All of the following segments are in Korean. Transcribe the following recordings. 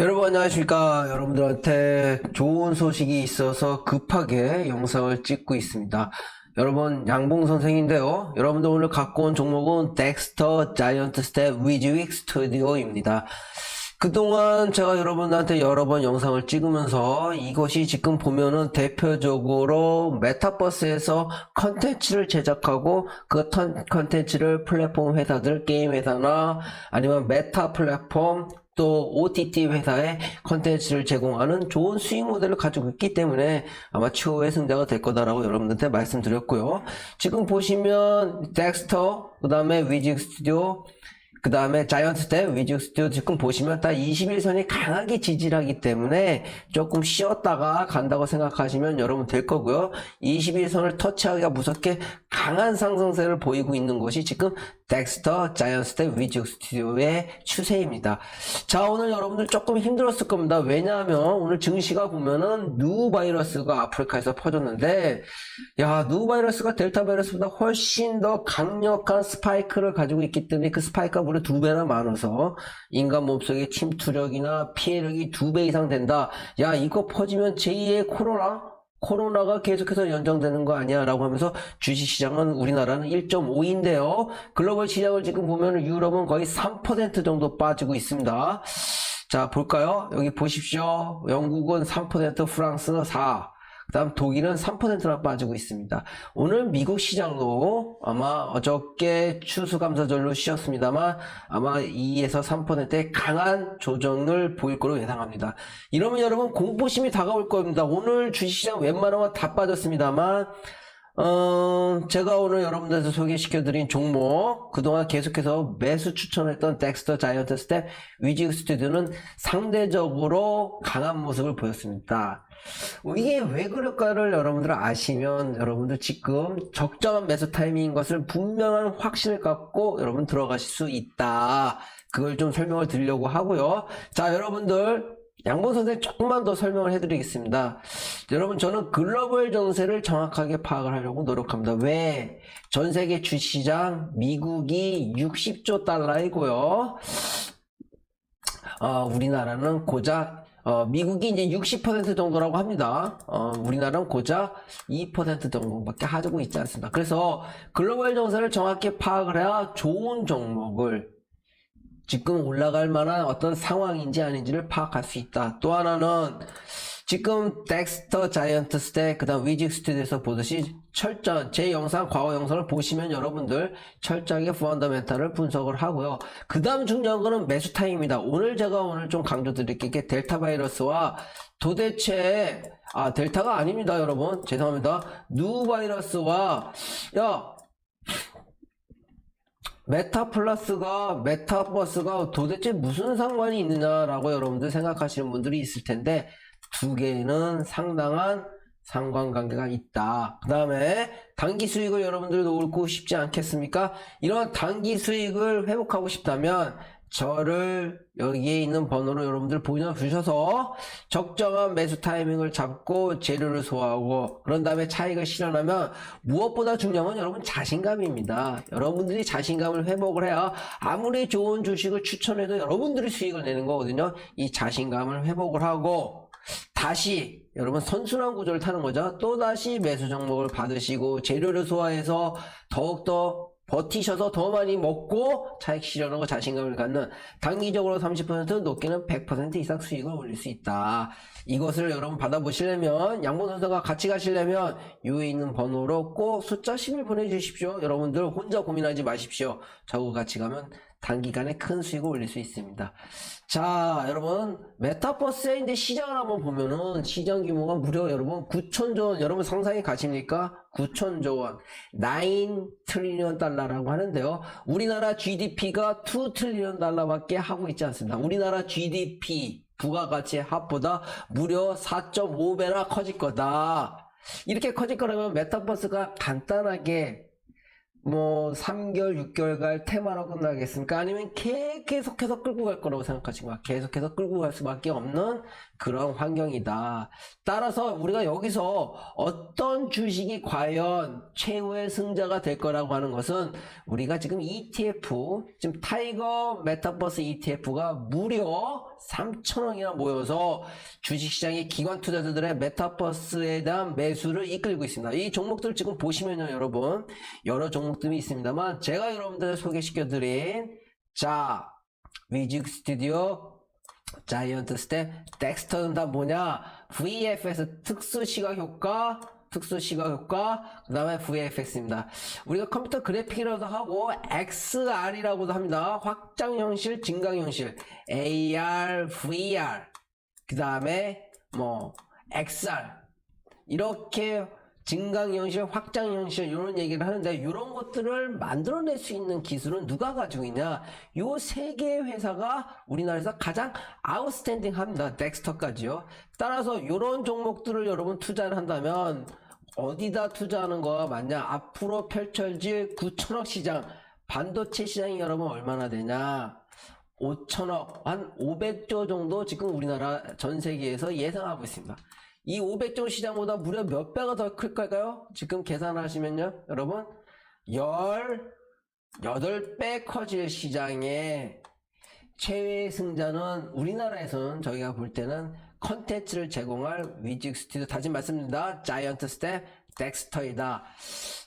여러분 안녕하십니까? 여러분들한테 좋은 소식이 있어서 급하게 영상을 찍고 있습니다. 여러분 양봉 선생인데요. 여러분들 오늘 갖고 온 종목은 덱스터 자이언트 스텝 위즈윅 스튜디오입니다. 그동안 제가 여러분한테 여러 번 영상을 찍으면서 이것이 지금 보면은 대표적으로 메타버스에서 컨텐츠를 제작하고 그 컨- 컨텐츠를 플랫폼 회사들, 게임 회사나 아니면 메타 플랫폼 또 OTT 회사에 컨텐츠를 제공하는 좋은 수익 모델을 가지고 있기 때문에 아마 추후의 승자가 될 거다라고 여러분들한테 말씀드렸고요. 지금 보시면 덱스터, 그 다음에 위직 스튜디오, 그 다음에 자이언트 스텝, 위즈 스튜디오 지금 보시면 딱 21선이 강하게 지지하기 때문에 조금 쉬었다가 간다고 생각하시면 여러분 될 거고요. 21선을 터치하기가 무섭게 강한 상승세를 보이고 있는 것이 지금 덱스터, 자이언트 스텝, 위즈 스튜디오의 추세입니다. 자, 오늘 여러분들 조금 힘들었을 겁니다. 왜냐하면 오늘 증시가 보면은 누 바이러스가 아프리카에서 퍼졌는데 야, 누 바이러스가 델타 바이러스보다 훨씬 더 강력한 스파이크를 가지고 있기 때문에 그 스파이크가 무려 두 배나 많아서 인간 몸속의 침투력이나 피해력이 두 배 이상 된다. 야, 이거 퍼지면 제2의 코로나? 코로나가 계속해서 연장되는 거 아니야? 라고 하면서 주식시장은 우리나라는 1.5인데요. 글로벌 시장을 지금 보면 유럽은 거의 3% 정도 빠지고 있습니다. 자, 볼까요? 여기 보십시오. 영국은 3%, 프랑스는 4. 그 다음 독일은 3%나 빠지고 있습니다. 오늘 미국 시장도 아마 어저께 추수감사절로 쉬었습니다만 아마 2에서 3%의 강한 조정을 보일 거로 예상합니다. 이러면 여러분 공포심이 다가올 겁니다. 오늘 주식시장 웬만하면 다 빠졌습니다만 어, 제가 오늘 여러분들한테 소개시켜드린 종목, 그동안 계속해서 매수 추천했던 덱스터 자이언트 스텝 위직 스튜디오는 상대적으로 강한 모습을 보였습니다. 이게 왜 그럴까를 여러분들 아시면 여러분들 지금 적정한 매수 타이밍인 것을 분명한 확신을 갖고 여러분 들어가실 수 있다. 그걸 좀 설명을 드리려고 하고요. 자, 여러분들 양봉 선생 조금만 더 설명을 해드리겠습니다. 여러분 저는 글로벌 정세를 정확하게 파악을 하려고 노력합니다. 왜? 전 세계 주시장 미국이 60조 달러이고요. 어, 우리나라는 고작 어, 미국이 이제 60% 정도라고 합니다. 어, 우리나라는 고작 2% 정도밖에 하고 있지 않습니다. 그래서 글로벌 정세를 정확히 파악을 해야 좋은 종목을 지금 올라갈 만한 어떤 상황인지 아닌지를 파악할 수 있다. 또 하나는 지금 덱스터 자이언트 스택 그다음 위직 스튜디오에서 보듯이 철저한 제 영상 과거 영상을 보시면 여러분들 철저하게 펀더멘탈을 분석을 하고요. 그다음 중요한 거는 매수 타임입니다. 오늘 제가 오늘 좀 강조드릴 게 델타 바이러스와 도대체 아 델타가 아닙니다, 여러분. 죄송합니다. 누 바이러스와 야 메타 플러스가 메타버스가 도대체 무슨 상관이 있느냐라고 여러분들 생각하시는 분들이 있을 텐데 두 개는 상당한 상관관계가 있다. 그 다음에 단기 수익을 여러분들 놓고 싶지 않겠습니까? 이런 단기 수익을 회복하고 싶다면 저를 여기에 있는 번호로 여러분들 보내주셔서 적정한 매수 타이밍을 잡고 재료를 소화하고 그런 다음에 차익을 실현하면 무엇보다 중요한 건 여러분 자신감입니다. 여러분들이 자신감을 회복을 해야 아무리 좋은 주식을 추천해도 여러분들이 수익을 내는 거거든요. 이 자신감을 회복을 하고 다시 여러분 선순환 구조를 타는 거죠. 또 다시 매수 종목을 받으시고 재료를 소화해서 더욱더 버티셔서 더 많이 먹고 차익 실현하고 자신감을 갖는 단기적으로 30% 높게는 100% 이상 수익을 올릴 수 있다. 이것을 여러분 받아보시려면 양보 선수가 같이 가시려면 위에 있는 번호로 꼭 숫자 10을 보내주십시오. 여러분들 혼자 고민하지 마십시오. 저하고 같이 가면 단기간에 큰 수익을 올릴 수 있습니다. 자, 여러분, 메타버스의 이제 시장을 한번 보면은 시장 규모가 무려 여러분 9천조 원, 여러분 상상이 가십니까? 9천조 원, 9 트리리언 달러라고 하는데요. 우리나라 GDP가 2 트리리언 달러밖에 하고 있지 않습니다. 우리나라 GDP 부가가치의 합보다 무려 4.5배나 커질 거다. 이렇게 커질 거라면 메타버스가 간단하게 뭐 3개월, 6개월간 테마로 끝나겠습니까? 아니면 계- 계속해서 끌고 갈 거라고 생각하십니까? 계속해서 끌고 갈 수밖에 없는 그런 환경이다. 따라서 우리가 여기서 어떤 주식이 과연 최후의 승자가 될 거라고 하는 것은 우리가 지금 ETF, 지금 타이거 메타버스 ETF가 무려 3천억이나 모여서 주식시장의 기관 투자자들의 메타버스에 대한 매수를 이끌고 있습니다. 이 종목들 지금 보시면요, 여러분. 여러 종목들이 있습니다만, 제가 여러분들 소개시켜드린, 자, 위직 스튜디오, 자이언트 스텝, 덱스터는 다 뭐냐? VFS 특수 시각 효과, 특수 시각 효과, 그 다음에 VFX입니다. 우리가 컴퓨터 그래픽이라도 하고 XR이라고도 합니다. 확장 현실, 증강 현실, AR, VR, 그 다음에 뭐 XR 이렇게 증강 현실, 확장 현실 이런 얘기를 하는데 이런 것들을 만들어낼 수 있는 기술은 누가 가지고 있냐? 요 세 개의 회사가 우리나라에서 가장 아웃스탠딩 합니다. 덱스터까지요. 따라서 이런 종목들을 여러분 투자를 한다면 어디다 투자하는 거가 맞냐? 앞으로 펼쳐질 9천억 시장, 반도체 시장이 여러분 얼마나 되냐? 5천억, 한 500조 정도 지금 우리나라 전 세계에서 예상하고 있습니다. 이 500조 시장보다 무려 몇 배가 더 클까요? 지금 계산하시면요, 여러분. 18배 커질 시장에 최외 승자는 우리나라에서는 저희가 볼 때는 컨텐츠를 제공할 위직 스튜디오 다시 말씀드립니다. 자이언트 스텝 덱스터이다.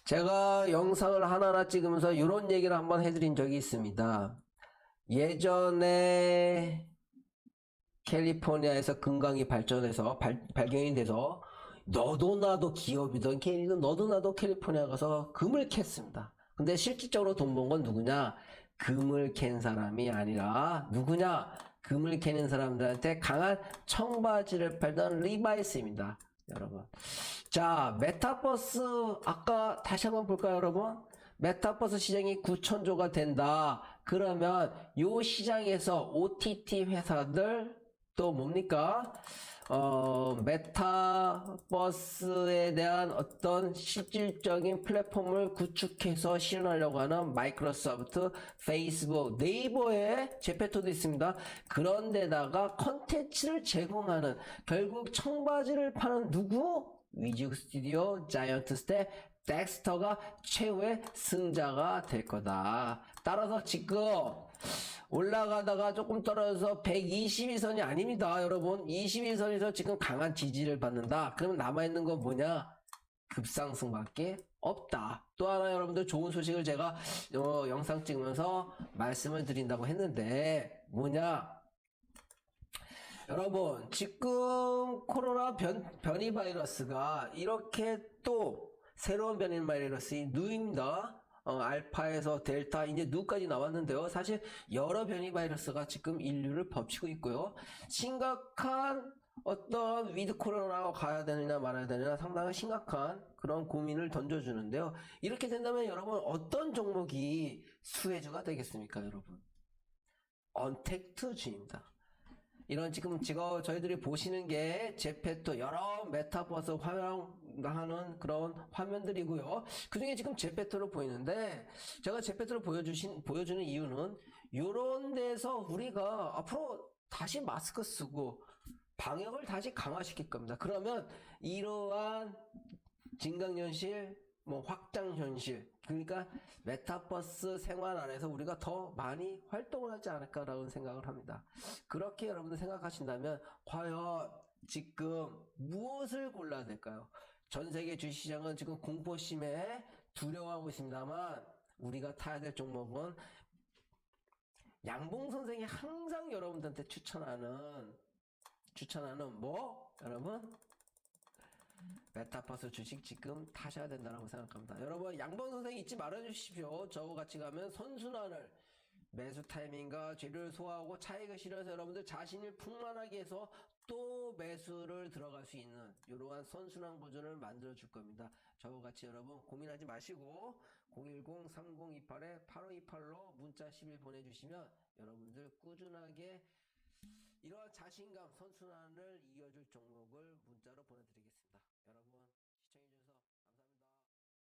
제가 영상을 하나하나 찍으면서 이런 얘기를 한번 해드린 적이 있습니다. 예전에 캘리포니아에서 금강이 발전해서 발, 발견이 돼서 너도 나도 기업이던 케이는 너도 나도 캘리포니아 가서 금을 캤습니다. 근데 실질적으로 돈 번 건 누구냐? 금을 캔 사람이 아니라 누구냐? 금을 캐는 사람들한테 강한 청바지를 팔던 리바이스입니다. 여러분. 자, 메타버스 아까 다시 한번 볼까요, 여러분? 메타버스 시장이 9천조가 된다. 그러면 요 시장에서 OTT 회사들 또 뭡니까? 어, 메타버스에 대한 어떤 실질적인 플랫폼을 구축해서 실현하려고 하는 마이크로소프트, 페이스북, 네이버에 제페토도 있습니다. 그런데다가 컨텐츠를 제공하는 결국 청바지를 파는 누구? 위즈 스튜디오, 자이언트 스텝, 덱스터가 최후의 승자가 될 거다. 따라서 지금 올라가다가 조금 떨어져서 122선이 아닙니다, 여러분. 22선에서 지금 강한 지지를 받는다. 그러면 남아있는 건 뭐냐? 급상승밖에 없다. 또 하나 여러분들 좋은 소식을 제가 어, 영상 찍으면서 말씀을 드린다고 했는데 뭐냐? 여러분 지금 코로나 변, 변이 바이러스가 이렇게 또 새로운 변이 바이러스인 누입니다. 어, 알파에서 델타 이제 누까지 나왔는데요. 사실 여러 변이 바이러스가 지금 인류를 덮치고 있고요. 심각한 어떤 위드 코로나로 가야 되느냐 말아야 되느냐 상당히 심각한 그런 고민을 던져주는데요. 이렇게 된다면 여러분 어떤 종목이 수혜주가 되겠습니까, 여러분? 언택트주입니다. 이런 지금 지금 저희들이 보시는 게 제페토 여러 메타버스 활용 하는 그런 화면들이고요. 그 중에 지금 제페토로 보이는데 제가 제페토를 보여주신 보여주는 이유는 이런 데서 우리가 앞으로 다시 마스크 쓰고 방역을 다시 강화시킬 겁니다. 그러면 이러한 진강현실, 뭐 확장현실, 그러니까 메타버스 생활 안에서 우리가 더 많이 활동을 하지 않을까라는 생각을 합니다. 그렇게 여러분들 생각하신다면 과연 지금 무엇을 골라야 될까요? 전 세계 주식시장은 지금 공포심에 두려워하고 있습니다만 우리가 타야 될 종목은 양봉 선생이 항상 여러분들한테 추천하는 추천하는 뭐 여러분 메타버스 주식 지금 타셔야 된다고 생각합니다. 여러분 양봉 선생 잊지 말아 주십시오. 저와 같이 가면 선순환을 매수 타이밍과 재료를 소화하고 차익을 실어서 여러분들 자신을 풍만하게 해서 또 매수를 들어갈 수 있는 이러한 선순환 구조를 만들어 줄 겁니다. 저와 같이 여러분 고민하지 마시고 010-3028-8528로 문자 10일 보내주시면 여러분들 꾸준하게 이러한 자신감 선순환을 이어줄 종목을 문자로 보내드리겠습니다.